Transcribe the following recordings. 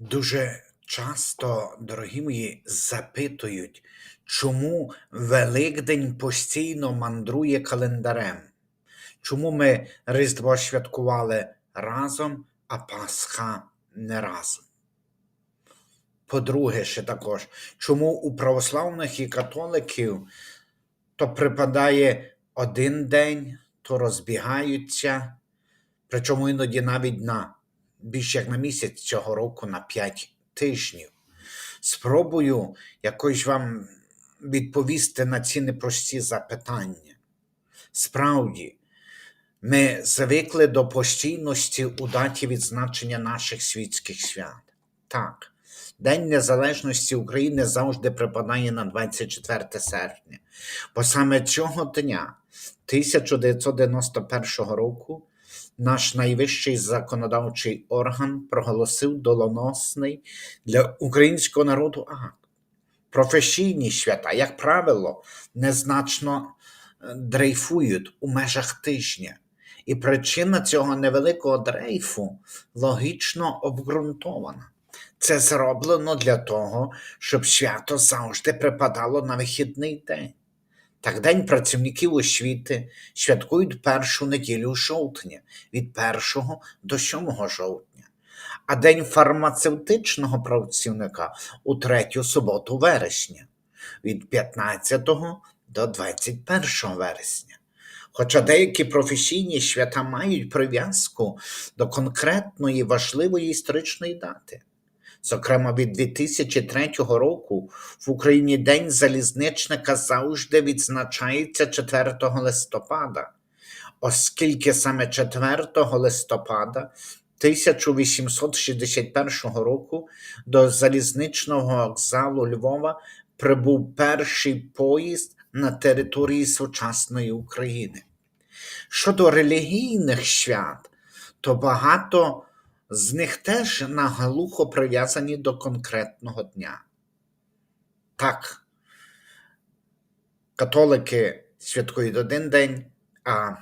Дуже часто, дорогі мої, запитують, чому Великдень постійно мандрує календарем? Чому ми Різдво святкували разом, а Пасха не разом? По-друге, ще також, чому у православних і католиків то припадає один день, то розбігаються, причому іноді навіть на більше як на місяць цього року на 5 тижнів. Спробую якось вам відповісти на ці непрості запитання. Справді, ми звикли до постійності у даті відзначення наших світських свят. Так, День Незалежності України завжди припадає на 24 серпня, бо саме цього дня 1991 року наш найвищий законодавчий орган проголосив долоносний для українського народу акт. Професійні свята, як правило, незначно е, дрейфують у межах тижня. І причина цього невеликого дрейфу логічно обґрунтована. Це зроблено для того, щоб свято завжди припадало на вихідний день. Так День працівників освіти святкують першу неділю жовтня від 1 до 7 жовтня, а День фармацевтичного працівника у третю суботу вересня від 15 до 21 вересня. Хоча деякі професійні свята мають прив'язку до конкретної важливої історичної дати. Зокрема, від 2003 року в Україні День залізничника завжди відзначається 4 листопада, оскільки саме 4 листопада 1861 року до залізничного вокзалу Львова прибув перший поїзд на території сучасної України. Щодо релігійних свят, то багато з них теж наглухо прив'язані до конкретного дня. Так, католики святкують один день, а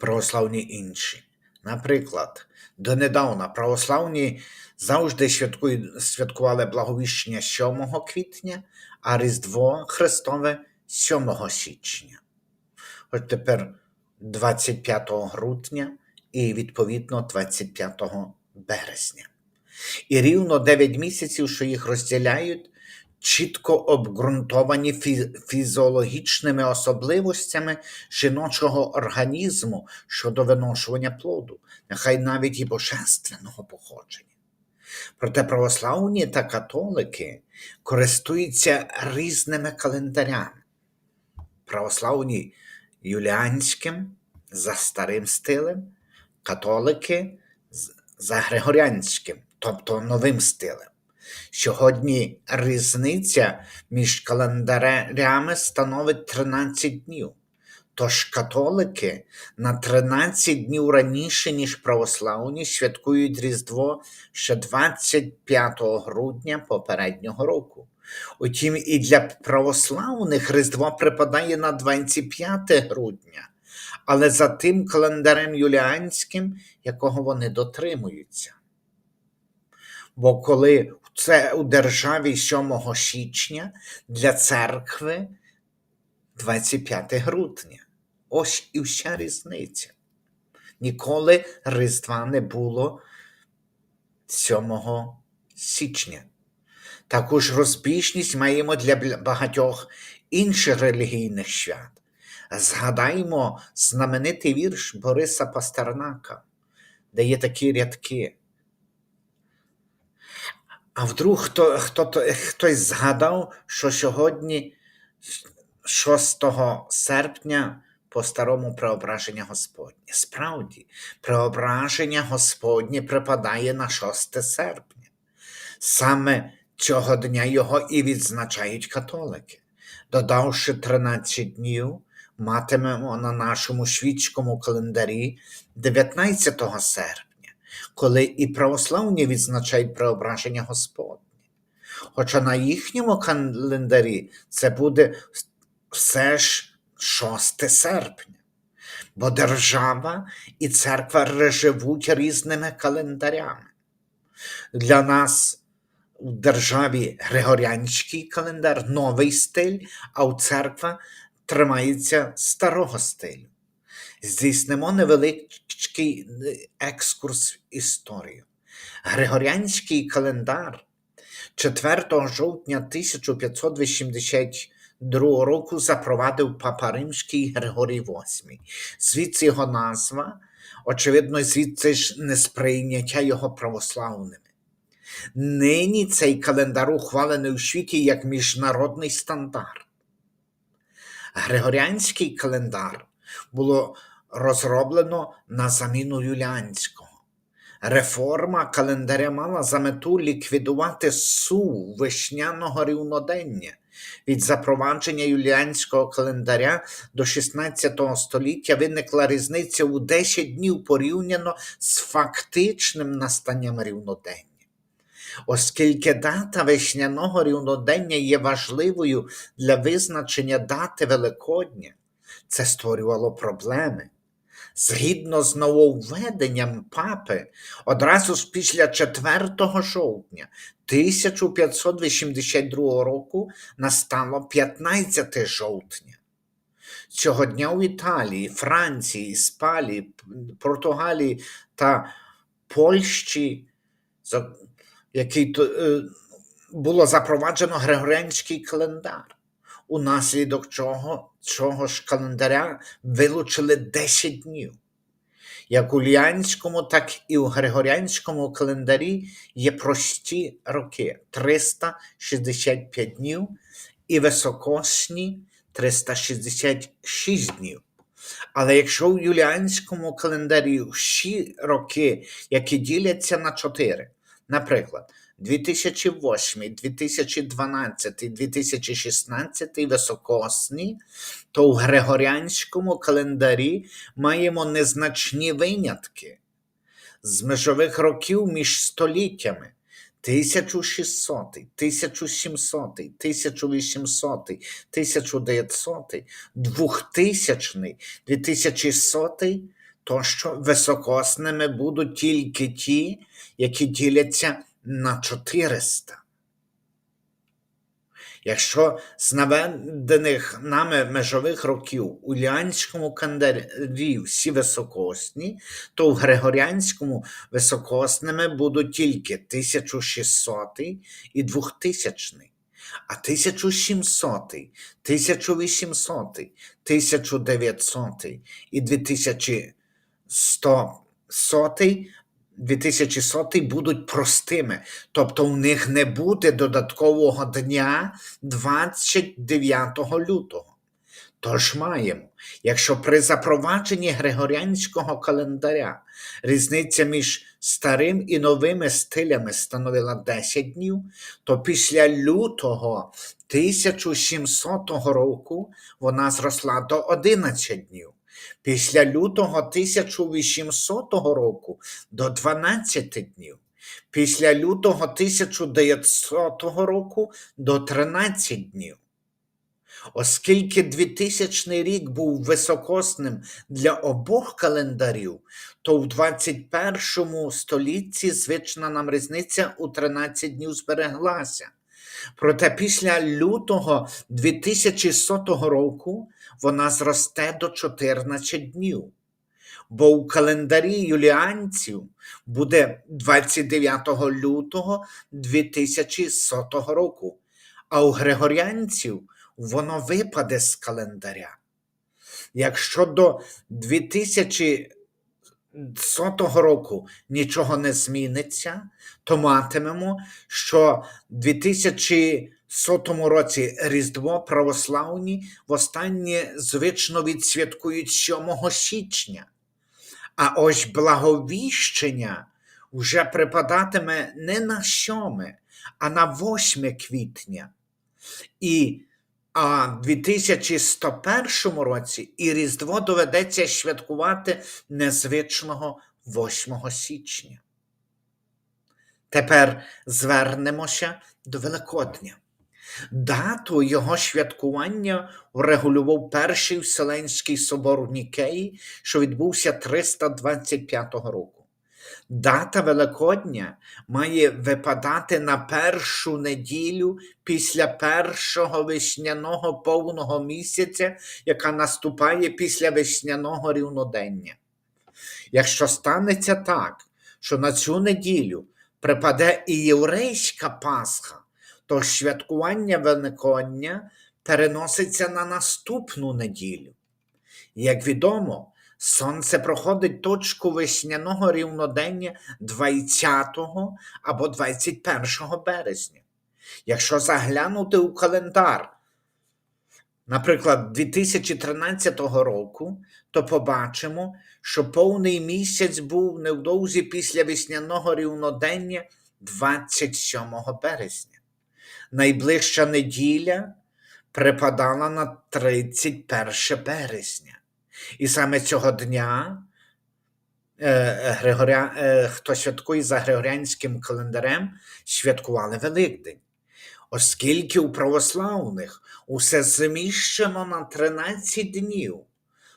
православні інші. Наприклад, донедавна православні завжди святкували благовіщення 7 квітня, а Різдво Христове 7 січня. От тепер 25 грудня і відповідно 25 березня. І рівно 9 місяців, що їх розділяють, чітко обґрунтовані фі- фізіологічними особливостями жіночого організму щодо виношування плоду, нехай навіть і божественного походження. Проте православні та католики користуються різними календарями. Православні юліанським за старим стилем, католики за григоріанським, тобто новим стилем. Сьогодні різниця між календарями становить 13 днів. Тож католики на 13 днів раніше, ніж православні, святкують Різдво ще 25 грудня попереднього року. Утім, і для православних Різдво припадає на 25 грудня, але за тим календарем юліанським, якого вони дотримуються. Бо коли це у державі 7 січня для церкви 25 грудня. Ось і вся різниця. Ніколи Різдва не було 7 січня. Таку ж розбіжність маємо для багатьох інших релігійних свят. Згадаймо знаменитий вірш Бориса Пастернака, де є такі рядки. А вдруг хто, хто, хтось згадав, що сьогодні 6 серпня по старому преображення Господнє. Справді, преображення Господнє припадає на 6 серпня. Саме цього дня його і відзначають католики. Додавши 13 днів, матимемо на нашому світському календарі 19 серпня, коли і православні відзначають преображення Господнє. Хоча на їхньому календарі це буде все ж 6 серпня, бо держава і церква живуть різними календарями. Для нас в державі Григоріанський календар, новий стиль, а у церква тримається старого стилю. Здійснимо невеличкий екскурс в історію. Григоріанський календар 4 жовтня 1582 року запровадив папа Римський Григорій VIII. Звідси його назва, очевидно, звідси ж несприйняття його православними. Нині цей календар ухвалений у світі як міжнародний стандарт. Григоріанський календар було розроблено на заміну юліанського. Реформа календаря мала за мету ліквідувати сув вишняного рівнодення. Від запровадження юліанського календаря до 16 століття виникла різниця у 10 днів порівняно з фактичним настанням рівнодення. Оскільки дата весняного рівнодення є важливою для визначення дати Великодня, це створювало проблеми. Згідно з нововведенням папи, одразу ж після 4 жовтня 1582 року настало 15 жовтня. Цього дня у Італії, Франції, Іспанії, Португалії та Польщі, який е, було запроваджено Григоріанський календар, унаслідок чого, чого ж календаря вилучили 10 днів. Як у Ліанському, так і у Григоріанському календарі є прості роки 365 днів і високосні 366 днів. Але якщо у юліанському календарі всі роки, які діляться на чотири, наприклад, 2008, 2012, 2016 високосні, то у Григоріанському календарі маємо незначні винятки. З межових років між століттями 1600, 1700, 1800, 1900, 2000, 2100, тощо високосними будуть тільки ті, які діляться на 400. Якщо з наведених нами межових років у Ліанському календарі всі високосні, то в Григоріанському високосними будуть тільки 1600 і 2000. А 1700, 1800, 1900 і 2100 2100 будуть простими, тобто у них не буде додаткового дня 29 лютого. Тож маємо, якщо при запровадженні Григоріанського календаря різниця між старим і новими стилями становила 10 днів, то після лютого 1700 року вона зросла до 11 днів. Після лютого 1800 року до 12 днів, після лютого 1900 року до 13 днів. Оскільки 2000 рік був високосним для обох календарів, то в 21 столітті звична нам різниця у 13 днів збереглася. Проте після лютого 2100 року вона зросте до 14 днів. Бо у календарі юліанців буде 29 лютого 2100 року, а у григоріанців воно випаде з календаря. Якщо до 2100 року нічого не зміниться, то матимемо, що 2000 сотому році Різдво православні востаннє звично відсвяткують 7 січня, а ось благовіщення вже припадатиме не на 7, а на 8 квітня. І а в 2101 році і Різдво доведеться святкувати незвичного 8 січня. Тепер звернемося до Великодня. Дату його святкування врегулював Перший Вселенський собор в Нікеї, що відбувся 325 року. Дата Великодня має випадати на першу неділю після першого весняного повного місяця, яка наступає після весняного рівнодення. Якщо станеться так, що на цю неділю припаде і єврейська Пасха, то святкування Великодня переноситься на наступну неділю. Як відомо, сонце проходить точку весняного рівнодення 20 або 21 березня. Якщо заглянути у календар, наприклад, 2013 року, то побачимо, що повний місяць був невдовзі після весняного рівнодення 27 березня. Найближча неділя припадала на 31 березня. І саме цього дня е, Григоря, е, хто святкує за Григоріанським календарем, святкували Великдень. Оскільки у православних усе зміщено на 13 днів,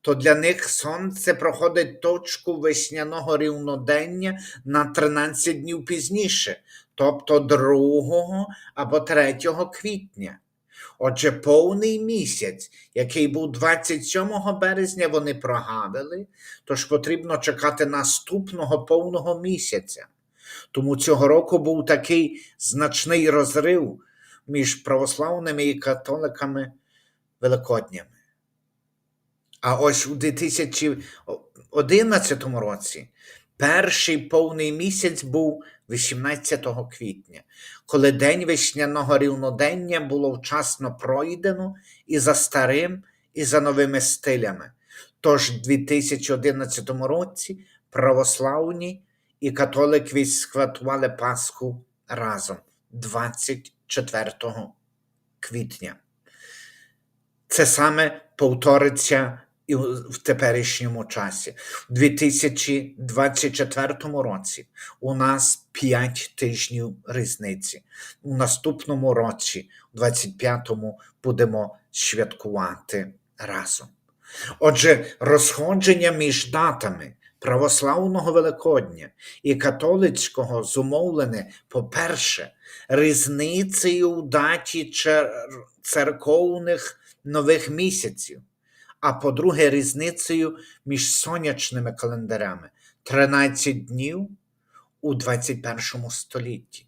то для них сонце проходить точку весняного рівнодення на 13 днів пізніше, тобто 2 або 3 квітня. Отже, повний місяць, який був 27 березня, вони прогавили, тож потрібно чекати наступного повного місяця. Тому цього року був такий значний розрив між православними і католиками Великоднями. А ось у 2011 році перший повний місяць був 18 квітня, коли день весняного рівнодення було вчасно пройдено і за старим, і за новими стилями. Тож у 2011 році православні і католики святкували Пасху разом 24 квітня. Це саме повториться і в теперішньому часі. У 2024 році у нас 5 тижнів різниці. У наступному році, у 25-му, будемо святкувати разом. Отже, розходження між датами православного Великодня і католицького зумовлене, по-перше, різницею у даті церковних нових місяців, а по-друге, різницею між сонячними календарями 13 днів у 21 столітті.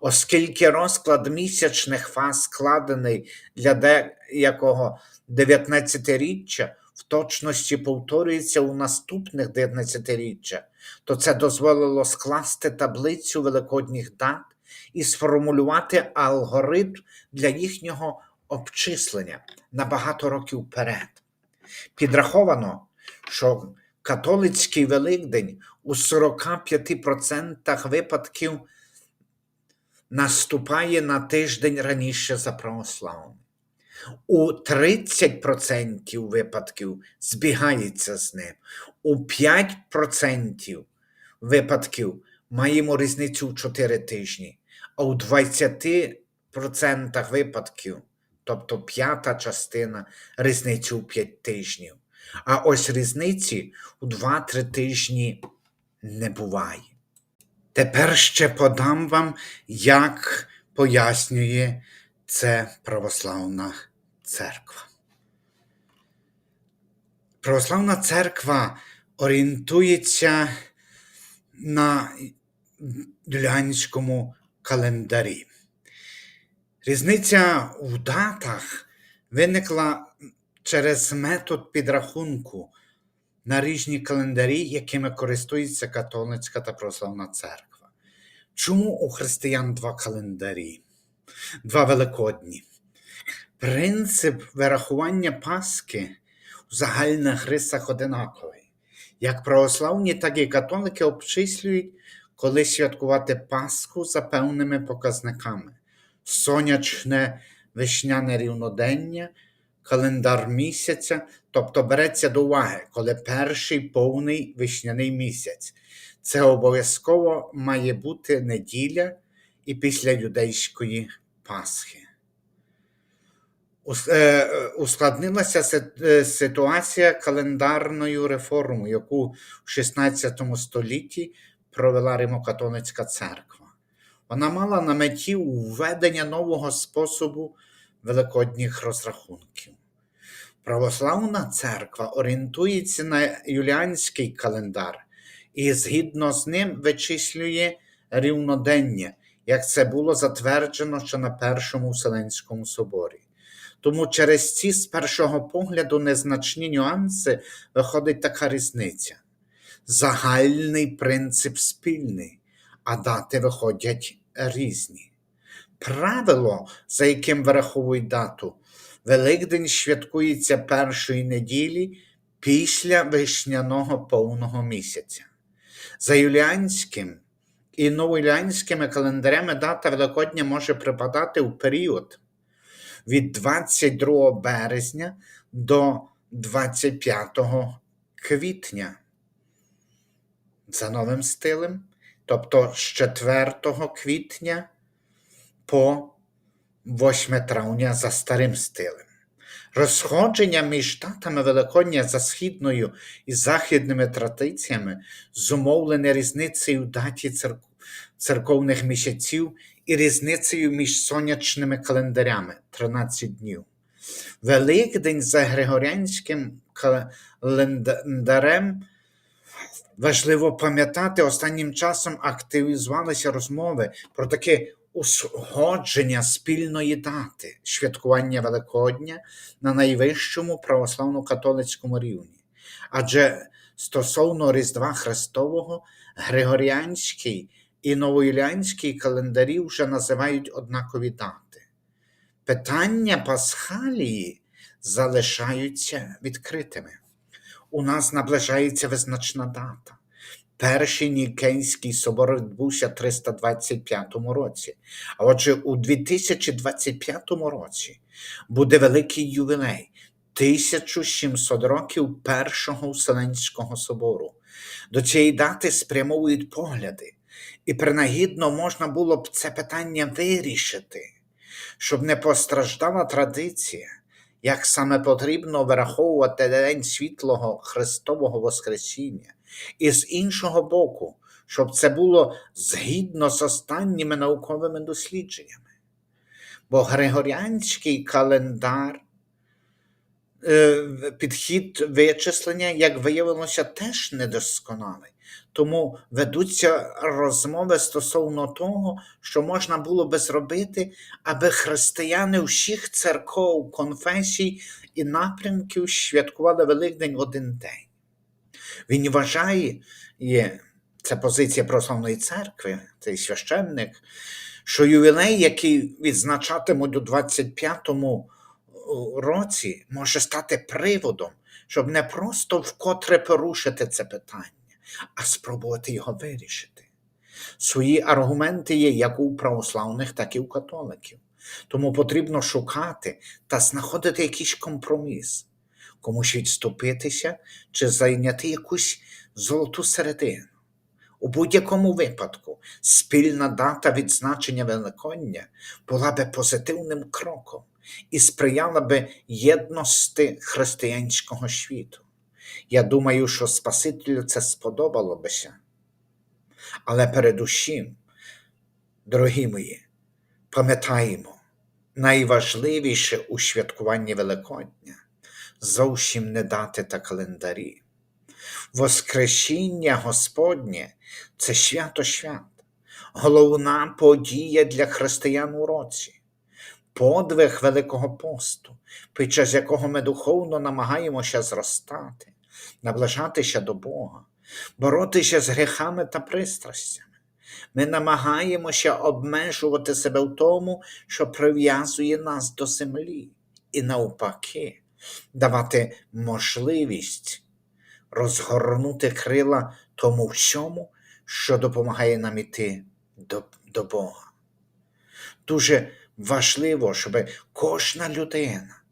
Оскільки розклад місячних фаз складений для деякого 19-річчя, в точності повторюється у наступних 19-річчя, то це дозволило скласти таблицю великодніх дат і сформулювати алгоритм для їхнього обчислення на багато років вперед. Підраховано, що католицький Великдень у 45% випадків наступає на тиждень раніше за православним. У 30% випадків збігається з ним. У 5% випадків маємо різницю в 4 тижні, а у 20% випадків, тобто п'ята частина, різницю в 5 тижнів. А ось різниці у 2-3 тижні не буває. Тепер ще подам вам, як пояснює це православна церква. Православна церква орієнтується на юліанському календарі. Різниця у датах виникла через метод підрахунку на різні календарі, якими користується католицька та православна церква. Чому у християн два календарі, два великодні? Принцип вирахування Пасхи у загальних рисах одинаковий. Як православні, так і католики обчислюють, коли святкувати Пасху за певними показниками: сонячне вишняне рівнодення, календар місяця, тобто береться до уваги, коли перший повний вишняний місяць. Це обов'язково має бути неділя і після юдейської Пасхи. Е, Ускладнилася е, ситуація календарною реформою, яку в 16 столітті провела Римокатолицька церква. Вона мала на меті введення нового способу великодніх розрахунків. Православна церква орієнтується на юліанський календар і згідно з ним вичислює рівнодення, як це було затверджено ще на Першому Вселенському соборі. Тому через ці з першого погляду незначні нюанси виходить така різниця. Загальний принцип спільний, а дати виходять різні. Правило, за яким вираховують дату, Великдень святкується першої неділі після вишняного повного місяця. За юліанським і новоюліанськими календарями дата Великодня може припадати у період від 22 березня до 25 квітня. За новим стилем, тобто з 4 квітня по 8 травня за старим стилем. Розходження між датами Великодня за східною і західними традиціями зумовлене різницею даті церк- церковних місяців і різницею між сонячними календарями 13 днів. Великдень за Григоріанським календарем важливо пам'ятати, останнім часом активізувалися розмови про таке узгодження спільної дати святкування Великодня на найвищому православно-католицькому рівні. Адже стосовно Різдва Христового, Григоріанський і Новоюліанський календарі вже називають однакові дати. Питання Пасхалії залишаються відкритими. У нас наближається визначна дата. Перший Нікейський собор відбувся в 325 році. А отже, у 2025 році буде великий ювілей 1700 років Першого Вселенського собору. До цієї дати спрямовують погляди, і принагідно можна було б це питання вирішити, щоб не постраждала традиція, як саме потрібно вираховувати День світлого Христового Воскресіння. І з іншого боку, щоб це було згідно з останніми науковими дослідженнями. Бо Григоріанський календар, е, підхід вичислення, як виявилося, теж недосконалий. Тому ведуться розмови стосовно того, що можна було би зробити, аби християни всіх церков, конфесій і напрямків святкували Великдень в один день. Він вважає, є, це позиція православної церкви, цей священник, що ювілей, який відзначатимуть у 25-му році, може стати приводом, щоб не просто вкотре порушити це питання, а спробувати його вирішити. Свої аргументи є як у православних, так і у католиків. Тому потрібно шукати та знаходити якийсь компроміс, комусь відступитися чи зайняти якусь золоту середину. У будь-якому випадку спільна дата відзначення Великодня була би позитивним кроком і сприяла би єдності християнського світу. Я думаю, що Спасителю це сподобало бися. Але передусім, дорогі мої, пам'ятаємо, найважливіше у святкуванні Великодня зовсім не дати та календарі. Воскресіння Господнє це свято свят, головна подія для християн у році, подвиг Великого посту, під час якого ми духовно намагаємося зростати, наближатися до Бога, боротися з гріхами та пристрастями. Ми намагаємося обмежувати себе в тому, що прив'язує нас до землі, і навпаки, давати можливість розгорнути крила тому всьому, що допомагає нам іти до, до Бога. Дуже важливо, щоб кожна людина,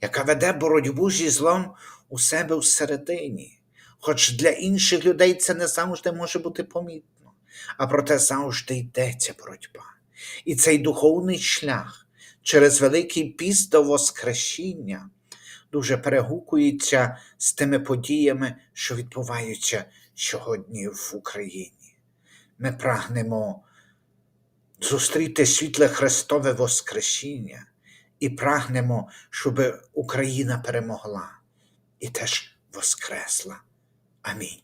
яка веде боротьбу зі злом у себе всередині, хоч для інших людей це не завжди може бути помітно, а проте завжди йдеться боротьба. І цей духовний шлях через Великий піст до Воскресіння дуже перегукується з тими подіями, що відбуваються сьогодні в Україні. Ми прагнемо зустріти світле Христове Воскресіння і прагнемо, щоб Україна перемогла і теж воскресла. Амінь.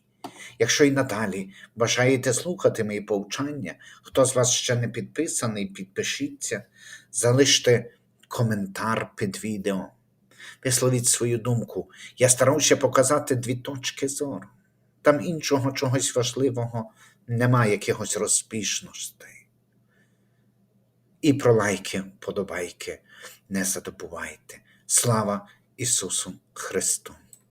Якщо і надалі бажаєте слухати мої повчання, хто з вас ще не підписаний, підпишіться, залиште коментар під відео. Висловіть свою думку. Я старався показати дві точки зору. Там іншого чогось важливого немає, якихось розбіжностей. І про лайки, подобайки не забувайте. Слава Ісусу Христу!